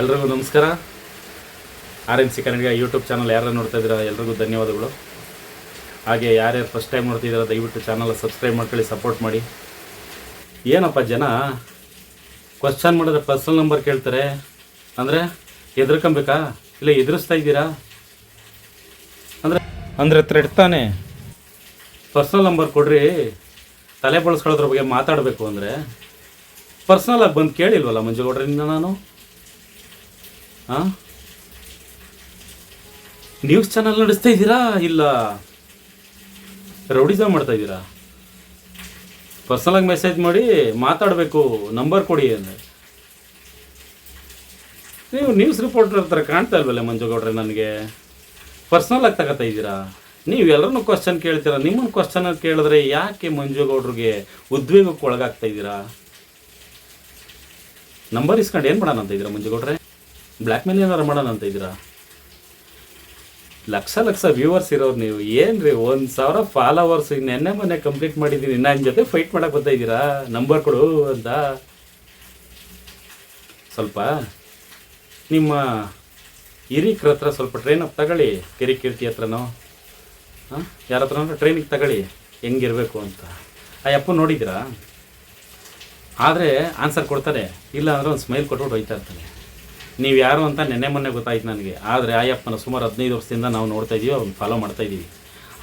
ಎಲ್ರಿಗೂ ನಮಸ್ಕಾರ. R N C Kannada YouTube channel ಯಾರು ನೋಡ್ತಾ ಇದ್ದೀರಾ ಎಲ್ರಿಗೂ ಧನ್ಯವಾದಗಳು. ಹಾಗೆ ಯಾರ್ಯಾರು ಫಸ್ಟ್ ಟೈಮ್ ನೋಡ್ತಿದ್ದೀರಾ ದಯವಿಟ್ಟು ಚಾನಲ್ ಸಬ್ಸ್ಕ್ರೈಬ್ ಮಾಡ್ಕೊಳ್ಳಿ ಸಪೋರ್ಟ್ ಮಾಡಿ. ಏನಪ್ಪ ಜನ ಕ್ವಶನ್ ಮಾಡಿದ್ರೆ ಪರ್ಸನಲ್ ನಂಬರ್ ಕೇಳ್ತಾರೆ. ಅಂದರೆ ಹೆದರ್ಕೊಬೇಕಾ? ಇಲ್ಲ ಎದುರಿಸ್ತಾ ಇದ್ದೀರಾ? ಅಂದರೆ ಅಂದರೆ ಥ್ರೆಡ್ ತಾನೆ ಪರ್ಸನಲ್ ನಂಬರ್ ಕೊಡ್ರಿ. ತಲೆ ಬಳಸ್ಕೊಳ್ಳೋದ್ರ ಬಗ್ಗೆ ಮಾತಾಡಬೇಕು ಅಂದರೆ. ಪರ್ಸನಲ್ ಆಗಿ ಬಂದು ಕೇಳಿಲ್ವಲ್ಲ ಮಂಜುಗೌಡ್ರಿಂದ ನಾನು? ನ್ಯೂಸ್ ಚಾನಲ್ ನಡೆಸ್ತಾ ಇದ್ದೀರಾ? ಇಲ್ಲ. ರೌಡಿಸಮ್ ಮಾಡ್ತಾ ಇದ್ದೀರಾ? ಪರ್ಸನಲಾಗಿ ಮೆಸೇಜ್ ಮಾಡಿ ಮಾತಾಡಬೇಕು ನಂಬರ್ ಕೊಡಿ ಅಂದರೆ ನೀವು ನ್ಯೂಸ್ ರಿಪೋರ್ಟರ್ ಥರ ಕಾಣ್ತಾ ಇಲ್ವಲ್ಲ ಮಂಜುಗೌಡ್ರೆ ನನಗೆ? ಪರ್ಸನಲ್ ಆಗಿ ತಗೋತಾ ಇದ್ದೀರಾ? ನೀವು ಎಲ್ಲರನ್ನೂ ಕ್ವಶನ್ ಕೇಳ್ತೀರಾ? ನಿಮ್ಮನ್ನು ಕ್ವಶನ್ ಕೇಳಿದ್ರೆ ಯಾಕೆ ಮಂಜುಗೌಡ್ರಿಗೆ ಉದ್ವೇಗಕ್ಕೆ ಒಳಗಾಗ್ತಾ ಇದ್ದೀರಾ? ನಂಬರ್ ಇಸ್ಕೊಂಡು ಏನು ಮಾಡೋಣ ಅಂತ ಇದ್ದೀರಾ ಮಂಜುಗೌಡ್ರೆ? ಬ್ಲ್ಯಾಕ್ ಮೇಲ್ ಏನಾರು ಮಾಡೋಣ ಅಂತ ಇದ್ದೀರಾ? ಲಕ್ಷ ಲಕ್ಷ ವ್ಯೂವರ್ಸ್ ಇರೋರು ನೀವು. ಏನ್ರಿ, ಒಂದು ಸಾವಿರ ಫಾಲೋವರ್ಸ್ ನೆನ್ನೆ ಮೊನ್ನೆ ಕಂಪ್ಲೀಟ್ ಮಾಡಿದ್ದೀನಿ ನನ್ನ ಜೊತೆ ಫೈಟ್ ಮಾಡೋಕೆ ಬರ್ತಾ ಇದ್ದೀರಾ? ನಂಬರ್ ಕೊಡು ಅಂತ. ಸ್ವಲ್ಪ ನಿಮ್ಮ ಹಿರಿಕ್ರ ಹತ್ರ ಸ್ವಲ್ಪ ಟ್ರೈನ್ ಅಪ್ ತಗೊಳ್ಳಿ. ಕಿರಿ ಕೀರ್ತಿ ಹತ್ರನೋ. ಹಾಂ? ಯಾರ ಹತ್ರನೋ ಟ್ರೈನಿಗೆ ತಗೊಳ್ಳಿ. ಹೆಂಗಿರಬೇಕು ಅಂತ. ಆ ಅಪ್ಪ ನೋಡಿದ್ದೀರಾ? ಆದರೆ ಆನ್ಸರ್ ಕೊಡ್ತಾರೆ. ಇಲ್ಲ ಅಂದರೆ ಒಂದು ಸ್ಮೈಲ್ ಕೊಟ್ಬಿಟ್ಟು ಹೋಯ್ತಾ ಇರ್ತಾನೆ ನೀವು ಯಾರು ಅಂತ ನೆನ್ನೆ ಮೊನ್ನೆ ಗೊತ್ತಾಯ್ತು ನನಗೆ. ಆದರೆ ಆಯಪ್ಪನ ಸುಮಾರು ಹದಿನೈದು ವರ್ಷದಿಂದ ನಾವು ನೋಡ್ತಾ ಇದ್ದೀವಿ ಅವ್ನು ಫಾಲೋ ಮಾಡ್ತಾ ಇದ್ದೀವಿ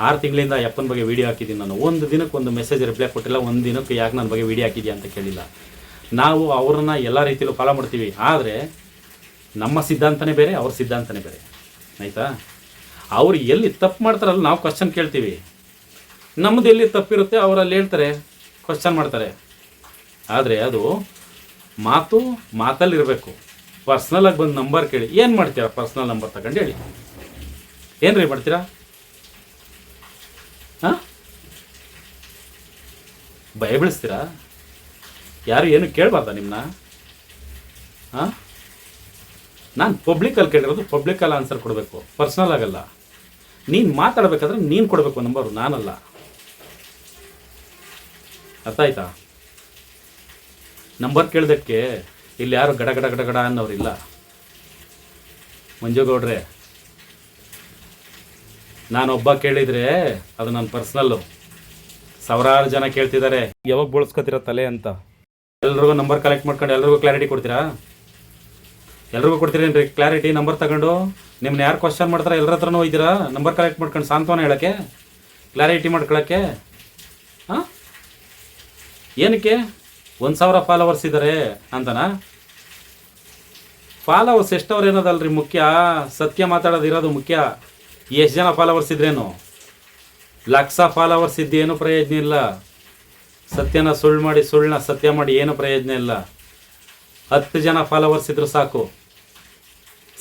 ಆರು ತಿಂಗಳಿಂದ ಅಪ್ಪನ ಬಗ್ಗೆ ವೀಡಿಯೋ ಹಾಕಿದ್ದೀನಿ ನಾನು. ಒಂದು ದಿನಕ್ಕೆ ಒಂದು ಮೆಸೇಜ್ ರಿಪ್ಲೈ ಕೊಟ್ಟಿಲ್ಲ, ಒಂದು ದಿನಕ್ಕೆ ಯಾಕೆ ನನ್ನ ಬಗ್ಗೆ ವೀಡಿಯೋ ಹಾಕಿದ್ಯಾ ಅಂತ ಕೇಳಿಲ್ಲ. ನಾವು ಅವ್ರನ್ನ ಎಲ್ಲ ರೀತಿಯಲ್ಲೂ ಫಾಲೋ ಮಾಡ್ತೀವಿ. ಆದರೆ ನಮ್ಮ ಸಿದ್ಧಾಂತನೇ ಬೇರೆ, ಅವ್ರ ಸಿದ್ಧಾಂತನೇ ಬೇರೆ. ಆಯಿತಾ? ಅವ್ರು ಎಲ್ಲಿ ತಪ್ಪು ಮಾಡ್ತಾರಲ್ಲ ನಾವು ಕ್ವಶನ್ ಕೇಳ್ತೀವಿ. ನಮ್ಮದು ಎಲ್ಲಿ ತಪ್ಪಿರುತ್ತೆ ಅವರಲ್ಲಿ ಹೇಳ್ತಾರೆ ಕ್ವಶನ್ ಮಾಡ್ತಾರೆ. ಆದರೆ ಅದು ಮಾತು ಮಾತಲ್ಲಿರಬೇಕು. ಪರ್ಸ್ನಲಾಗಿ ಬಂದು ನಂಬರ್ ಕೇಳಿ. ಏನು ಮಾಡ್ತೀರಾ ಪರ್ಸ್ನಲ್ ನಂಬರ್ ತಗೊಂಡು ಹೇಳಿ. ಏನು ರೀ ಮಾಡ್ತೀರಾ? ಹಾಂ? ಭಯ ಬೀಳಿಸ್ತೀರಾ? ಯಾರು ಏನು ಕೇಳಬಾರ್ದ ನಿಮ್ಮನ್ನ ಹಾಂ? ನಾನು ಪಬ್ಲಿಕಲ್ಲಿ ಕೇಳಿರೋದು ಪಬ್ಲಿಕಲ್ಲಿ ಆನ್ಸರ್ ಕೊಡಬೇಕು. ಪರ್ಸ್ನಲ್ ಆಗಲ್ಲ. ನೀನು ಮಾತಾಡಬೇಕಾದ್ರೆ ನೀನು ಕೊಡಬೇಕು ನಂಬರು ನಾನಲ್ಲ. ಅರ್ಥ ಆಯ್ತಾ? ನಂಬರ್ ಕೇಳಿದಕ್ಕೆ ಇಲ್ಲಿ ಯಾರು ಗಡ ಗಡ ಗಡ ಗಡ ಅನ್ನೋರಿಲ್ಲ ಮಂಜುಗೌಡ್ರೆ, ನಾನೊಬ್ಬ ಕೇಳಿದರೆ ಅದು ನನ್ನ ಪರ್ಸ್ನಲ್ಲು. ಸಾವಿರಾರು ಜನ ಕೇಳ್ತಿದ್ದಾರೆ. ಯಾವಾಗ ಬಳಸ್ಕೊತೀರ ತಲೆ ಅಂತ. ಎಲ್ರಿಗೂ ನಂಬರ್ ಕಲೆಕ್ಟ್ ಮಾಡ್ಕೊಂಡು ಎಲ್ರಿಗೂ ಕ್ಲಾರಿಟಿ ಕೊಡ್ತೀರಾ? ಎಲ್ರಿಗೂ ಕೊಡ್ತೀರೇನ್ರಿ ಕ್ಲಾರಿಟಿ ನಂಬರ್ ತಗೊಂಡು ನಿಮ್ಮನ್ನ ಯಾರು ಕ್ವಶನ್ ಮಾಡ್ತಾರೆ ಎಲ್ಲರ ಹೋಯ್ತೀರಾ? ನಂಬರ್ ಕಲೆಕ್ಟ್ ಮಾಡ್ಕೊಂಡು ಸಾಂತ್ವನ ಹೇಳೋಕ್ಕೆ ಕ್ಲಾರಿಟಿ ಮಾಡ್ಕೊಳಕ್ಕೆ, ಹಾಂ? ಏನಕ್ಕೆ? ಒಂದು ಸಾವಿರ ಫಾಲೋವರ್ಸ್ ಇದ್ದಾರೆ ಅಂತನಾ? ಫಾಲೋವರ್ಸ್ ಎಷ್ಟವ್ರು ಏನದಲ್ರಿ ಮುಖ್ಯ? ಸತ್ಯ ಮಾತಾಡೋದು ಇರೋದು ಮುಖ್ಯ. ಎಷ್ಟು ಜನ ಫಾಲೋವರ್ಸ್ ಇದ್ರೇನು? ಲಕ್ಷ ಫಾಲೋವರ್ಸ್ ಇದ್ದೇನು ಪ್ರಯೋಜನ ಇಲ್ಲ. ಸತ್ಯನ ಸುಳ್ಳು ಮಾಡಿ ಸುಳ್ಳನ್ನ ಸತ್ಯ ಮಾಡಿ ಏನು ಪ್ರಯೋಜನ ಇಲ್ಲ. ಹತ್ತು ಜನ ಫಾಲೋವರ್ಸ್ ಇದ್ದರೂ ಸಾಕು.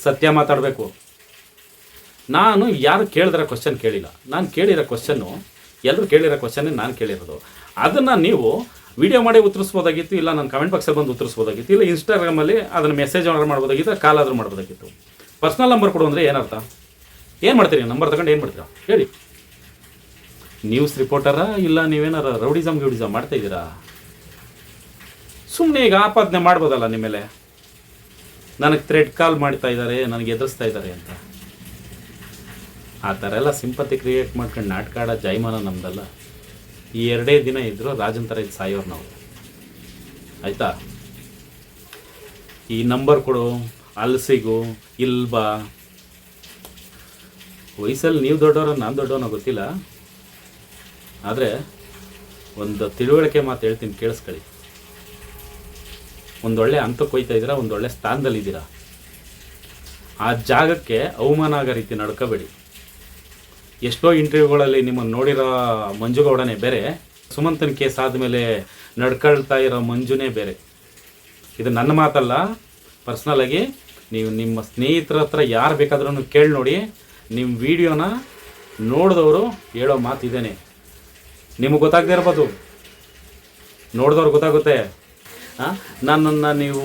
ಸತ್ಯ ಮಾತಾಡಬೇಕು. ನಾನು ಯಾರು ಕೇಳಿದ್ರೆ ಕ್ವಶನ್ ಕೇಳಿಲ್ಲ. ನಾನು ಕೇಳಿರೋ ಕ್ವಶನ್ನು ಎಲ್ಲರೂ ಕೇಳಿರೋ ಕ್ವಶನ್ನೇ ನಾನು ಕೇಳಿರೋದು. ಅದನ್ನು ನೀವು ವಿಡಿಯೋ ಮಾಡಿ ಉತ್ತರಿಸ್ಬೋದಾಗಿತ್ತು, ಇಲ್ಲ ನಾನು ಕಮೆಂಟ್ ಬಾಕ್ಸಲ್ಲಿ ಬಂದು ಉತ್ತರಿಸ್ಬೋದಾಗಿತ್ತು, ಇಲ್ಲ ಇನ್ಸ್ಟಾಗ್ರಾಮಲ್ಲಿ ಅದನ್ನು ಮೆಸೇಜ್ ಆರ್ಡರ್ ಮಾಡ್ಬೋದಾಗಿತ್ತು ಕಾಲ್ ಆದರೂ ಮಾಡ್ಬೋದಾಗಿತ್ತು. ಪರ್ಸ್ನಲ್ ನಂಬರ್ ಕೊಡು ಅಂದರೆ ಏನರ್ಥ? ಏನು ಮಾಡ್ತೀರಿ? ನಂಬರ್ ತಗೊಂಡು ಏನು ಮಾಡ್ತೀರಾ? ಹೇಳಿ. ನ್ಯೂಸ್ ರಿಪೋರ್ಟರಾ ಇಲ್ಲ ನೀವೇನಾರ ರೌಡಿಸಮ್ ಗ್ಯೂಡಿಸಮ್ ಮಾಡ್ತಾ ಇದ್ದೀರಾ? ಸುಮ್ಮನೆ ಈಗ ಆಪಾದನೆ ಮಾಡ್ಬೋದಲ್ಲ ನಿಮ್ಮ ಮೇಲೆ. ನನಗೆ ಥ್ರೆಡ್ ಕಾಲ್ ಮಾಡ್ತಾ ಇದ್ದಾರೆ ನನಗೆ ಎದುರಿಸ್ತಾ ಇದ್ದಾರೆ ಅಂತ. ಆ ಥರ ಎಲ್ಲ ಸಿಂಪತಿ ಕ್ರಿಯೇಟ್ ಮಾಡ್ಕೊಂಡು ನಾಟಕ ಆಡೋ ಜೈಮಾನ ನಮ್ದಲ್ಲ. ಈ ಎರಡೇ ದಿನ ಇದ್ದರೂ ರಾಜನ್ ಥರ ಇದು ಸಾಯೋರು ನಾವು ಆಯಿತಾ? ಈ ನಂಬರ್ ಕೊಡು ಅಲ್ಸಿಗು ಸಿಗು ಇಲ್ಲಿ ಬಾ. ವಯಸ್ಸಲ್ಲಿ ನೀವು ದೊಡ್ಡವರು, ನಾನು ದೊಡ್ಡವನೋ ಗೊತ್ತಿಲ್ಲ. ಆದರೆ ಒಂದು ತಿಳುವಳಿಕೆ ಮಾತು ಹೇಳ್ತೀನಿ, ಕೇಳಿಸ್ಕೊಳ್ಳಿ. ಒಂದೊಳ್ಳೆ ಹಂತಕ್ಕೆ ಹೋಯ್ತಾ ಇದ್ದೀರಾ, ಒಂದೊಳ್ಳೆ ಸ್ಥಾನದಲ್ಲಿದ್ದೀರಾ. ಆ ಜಾಗಕ್ಕೆ ಅವಮಾನ ಆಗೋ ರೀತಿ ನಡ್ಕೋಬೇಡಿ. ಎಷ್ಟೋ ಇಂಟರ್ವ್ಯೂಗಳಲ್ಲಿ ನಿಮ್ಮನ್ನು ನೋಡಿರೋ ಮಂಜುಗೌಡನೇ ಬೇರೆ, ಸುಮಂತನ ಕೇಸ್ ಆದಮೇಲೆ ನಡ್ಕೊಳ್ತಾ ಇರೋ ಮಂಜುನೇ ಬೇರೆ. ಇದು ನನ್ನ ಮಾತಲ್ಲ ಪರ್ಸ್ನಲ್ ಆಗಿ ನೀವು ನಿಮ್ಮ ಸ್ನೇಹಿತರ ಹತ್ರ ಯಾರು ಬೇಕಾದ್ರೂ ಕೇಳಿ ನೋಡಿ ನಿಮ್ಮ ವಿಡಿಯೋನ ನೋಡಿದವರು ಹೇಳೋ ಮಾತು ಇದೇನೆ. ನಿಮಗೆ ಗೊತ್ತಾಗದೇ ಇರ್ಬೋದು. ನೋಡಿದವ್ರು ಗೊತ್ತಾಗುತ್ತೆ. ಹಾಂ ನನ್ನನ್ನು ನೀವು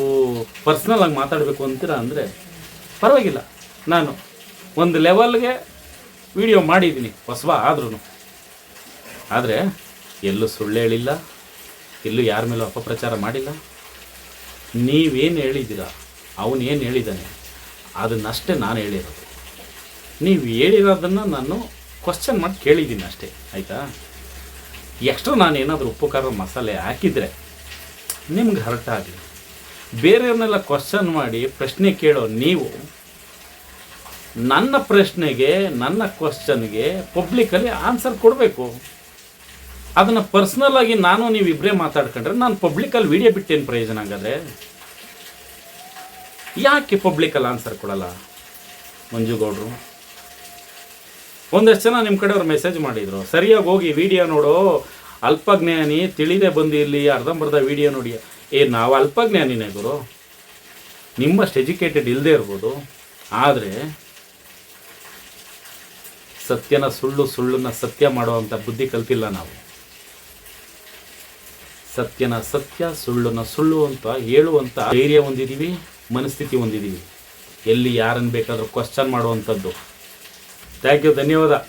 ಪರ್ಸ್ನಲ್ ಆಗಿ ಮಾತಾಡಬೇಕು ಅಂತೀರ ಅಂದರೆ ಪರವಾಗಿಲ್ಲ. ನಾನು ಒಂದು ಲೆವೆಲ್ಗೆ ವಿಡಿಯೋ ಮಾಡಿದ್ದೀನಿ ಹೊಸಬ ಆದ್ರೂ ಆದರೆ, ಎಲ್ಲೂ ಸುಳ್ಳು ಹೇಳಿಲ್ಲ, ಎಲ್ಲೂ ಯಾರ ಮೇಲೂ ಅಪಪ್ರಚಾರ ಮಾಡಿಲ್ಲ. ನೀವೇನು ಹೇಳಿದ್ದೀರಾ ಅವನೇನು ಹೇಳಿದ್ದಾನೆ ಅದನ್ನಷ್ಟೇ ನಾನು ಹೇಳಿರೋದು. ನೀವು ಹೇಳಿರೋದನ್ನು ನಾನು ಕ್ವಶನ್ ಮಾಡಿ ಕೇಳಿದ್ದೀನಿ ಅಷ್ಟೇ, ಆಯಿತಾ? ಎಕ್ಸ್ಟ್ರಾ ನಾನು ಏನಾದರೂ ಉಪ್ಪು, ಖಾರ, ಮಸಾಲೆ ಹಾಕಿದರೆ ನಿಮ್ಗೆ ಹರಟ ಆಗಲಿ ಬೇರೆಯವ್ರನ್ನೆಲ್ಲ ಕ್ವಶನ್ ಮಾಡಿ ಪ್ರಶ್ನೆ ಕೇಳೋ ನೀವು ನನ್ನ ಪ್ರಶ್ನೆಗೆ, ನನ್ನ ಕ್ವಶನ್ಗೆ ಪಬ್ಲಿಕಲ್ಲಿ ಆನ್ಸರ್ ಕೊಡಬೇಕು. ಅದನ್ನು ಪರ್ಸ್ನಲ್ ಆಗಿ ನಾನು ನೀವು ಇಬ್ಬರೇ ಮಾತಾಡ್ಕೊಂಡ್ರೆ ನಾನು ಪಬ್ಲಿಕಲ್ಲಿ ವಿಡಿಯೋ ಬಿಟ್ಟೇನು ಪ್ರಯೋಜನ ಹಾಗಾದ್ರೆ? ಯಾಕೆ ಪಬ್ಲಿಕಲ್ಲಿ ಆನ್ಸರ್ ಕೊಡಲ್ಲ, ಮಂಜುಗೌಡರು? ಒಂದಷ್ಟು ಜನ ನಿಮ್ಮ ಕಡೆಯವ್ರು ಮೆಸೇಜ್ ಮಾಡಿದರು. ಸರಿಯಾಗಿ ಹೋಗಿ ವಿಡಿಯೋ ನೋಡು ಅಲ್ಪಜ್ಞಾನಿ ತಿಳಿದೇ ಬಂದು ಇಲ್ಲಿ ಅರ್ಧಂಬರ್ಧ ವಿಡಿಯೋ ನೋಡಿ. ಏ, ನಾವು ಅಲ್ಪಜ್ಞಾನಿನೇ ಗುರು. ನಿಮ್ಮಷ್ಟು ಎಜುಕೇಟೆಡ್ ಇಲ್ಲದೆ ಇರ್ಬೋದು. ಆದರೆ ಸತ್ಯನ ಸುಳ್ಳು ಸುಳ್ಳನ್ನ ಸತ್ಯ ಮಾಡುವಂಥ ಬುದ್ಧಿ ಕಲ್ತಿಲ್ಲ ನಾವು. ಸತ್ಯನ ಸತ್ಯ, ಸುಳ್ಳನ್ನ ಸುಳ್ಳು ಅಂತ ಹೇಳುವಂಥ ಧೈರ್ಯ ಹೊಂದಿದ್ದೀವಿ ಮನಸ್ಥಿತಿ ಹೊಂದಿದ್ದೀವಿ ಎಲ್ಲಿ ಯಾರನ್ನು ಬೇಕಾದರೂ ಕ್ವಶನ್ ಮಾಡುವಂಥದ್ದು. ಥ್ಯಾಂಕ್ ಯು ಧನ್ಯವಾದ.